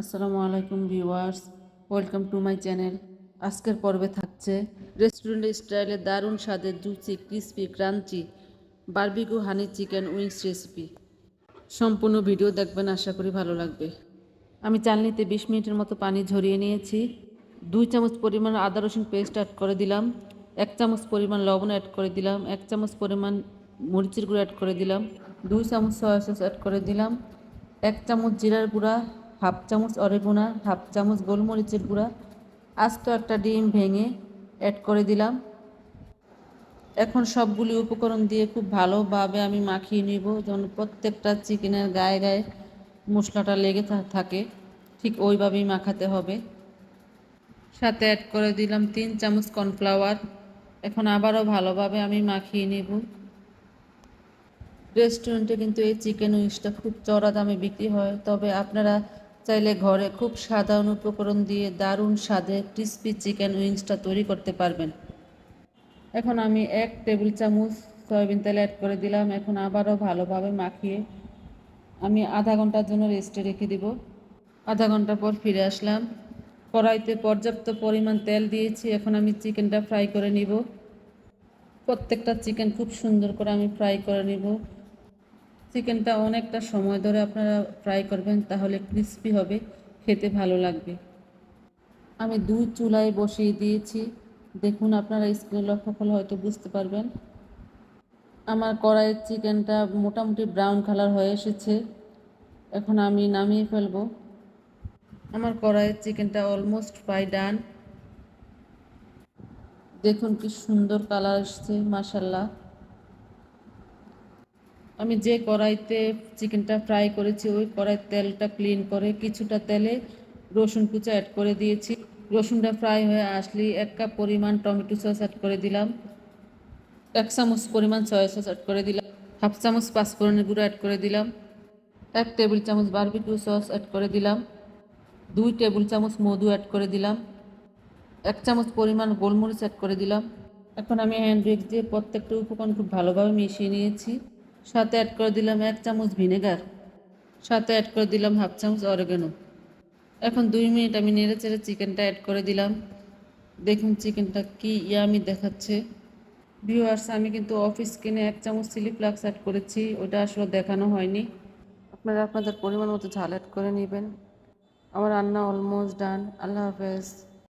আসসালামু আলাইকুম viewers, welcome to my channel. আজকের পর্বে থাকছে রেস্টুরেন্ট স্টাইলে দারুণ স্বাদের juicy crispy, crunchy, barbecue honey chicken wings recipe. সম্পূর্ণ ভিডিও দেখবেন, আশা করি ভালো লাগবে। আমি চালনিতে বিশ মিনিটের মতো পানি ঝরিয়ে নিয়েছি। দুই চামচ পরিমাণ আদা রসুন পেস্ট অ্যাড করে দিলাম। এক চামচ পরিমাণ লবণ অ্যাড করে দিলাম। এক চামচ পরিমাণ মরিচের গুঁড়ো অ্যাড করে দিলাম। দুই চামচ সয়া সস অ্যাড করে দিলাম। এক চামচ জিরার গুঁড়া। হাফ চামচ অরেগুনা, হাফ চামচ গোলমরিচের গুঁড়া, আস্ত একটা ডিম ভেঙে অ্যাড করে দিলাম। এখন সবগুলি উপকরণ দিয়ে খুব ভালোভাবে আমি মাখিয়ে নিব যেন প্রত্যেকটা চিকেনের গায়ে গায়ে মশলাটা লেগে থাকে। ঠিক ওইভাবেই মাখাতে হবে। সাথে অ্যাড করে দিলাম তিন চামচ কর্নফ্লাওয়ার। এখন আবারও ভালোভাবে আমি মাখিয়ে নিব। রেস্টুরেন্টে কিন্তু এই চিকেন উইংসটা খুব চড়া দামে বিক্রি হয়। তবে আপনারা চাইলে ঘরে খুব সাধারণ উপকরণ দিয়ে দারুণ স্বাদে ক্রিসপি চিকেন উইংসটা তৈরি করতে পারবেন। এখন আমি এক টেবিল চামচ সয়াবিন তেল অ্যাড করে দিলাম। এখন আবারও ভালোভাবে মাখিয়ে আমি আধা ঘণ্টার জন্য রেস্টে রেখে দিব। আধা ঘণ্টা পর ফিরে আসলাম। কড়াইতে পর্যাপ্ত পরিমাণ তেল দিয়েছি। এখন আমি চিকেনটা ফ্রাই করে নিব। প্রত্যেকটা চিকেন খুব সুন্দর করে আমি ফ্রাই করে নিব। চিকেনটা অনেকটা সময় ধরে আপনারা ফ্রাই করবেন, তাহলে ক্রিস্পি হবে, খেতে ভালো লাগবে। আমি দুই চুলায় বসিয়ে দিয়েছি। দেখুন আপনারা স্ক্রিনে লক্ষ্য হয়তো বুঝতে পারবেন। আমার কড়াইয়ের চিকেনটা মোটামুটি ব্রাউন কালার হয়ে এসেছে। এখন আমি নামিয়ে ফেলব। আমার কড়াইয়ের চিকেনটা অলমোস্ট প্রায় ডান দেখুন কি সুন্দর কালার এসছে মাসাল্লাহ আমি যে কড়াইতে চিকেনটা ফ্রাই করেছি, ওই কড়াইয়ের তেলটা ক্লিন করে কিছুটা তেলে রসুন কুচা অ্যাড করে দিয়েছি। রসুনটা ফ্রাই হয়ে আসলে এক কাপ পরিমাণ টমেটো সস অ্যাড করে দিলাম। এক চামচ পরিমাণ সয়া সস অ্যাড করে দিলাম। হাফ চামচ পাঁচফোড়নের গুঁড়ো অ্যাড করে দিলাম। এক টেবিল চামচ বারবিকিউ সস অ্যাড করে দিলাম। দুই টেবিল চামচ মধু অ্যাড করে দিলাম। এক চামচ পরিমাণ গোলমরিচ অ্যাড করে দিলাম। এখন আমি হ্যান্ড দিয়ে প্রত্যেকটা উপকরণ খুব ভালোভাবে মিশিয়ে নিয়েছি। সাথে অ্যাড করে দিলাম এক চামচ ভিনেগার সাথে অ্যাড করে দিলাম হাফ চামচ অরেগানো এখন দুই মিনিট আমি নেড়ে চেড়ে চিকেনটা অ্যাড করে দিলাম। দেখুন চিকেনটা কি ইয়ামি দেখাচ্ছে। ভিউয়ার্স আমি কিন্তু অফিস কিনে এক চামচ চিলি ফ্লাক্স অ্যাড করেছি, ওটা আসলে দেখানো হয়নি। আপনারা আপনাদের পরিমাণ মতো ঝাল অ্যাড করে নেবেন। আমার রান্না অলমোস্ট ডান আল্লাহ হাফেজ।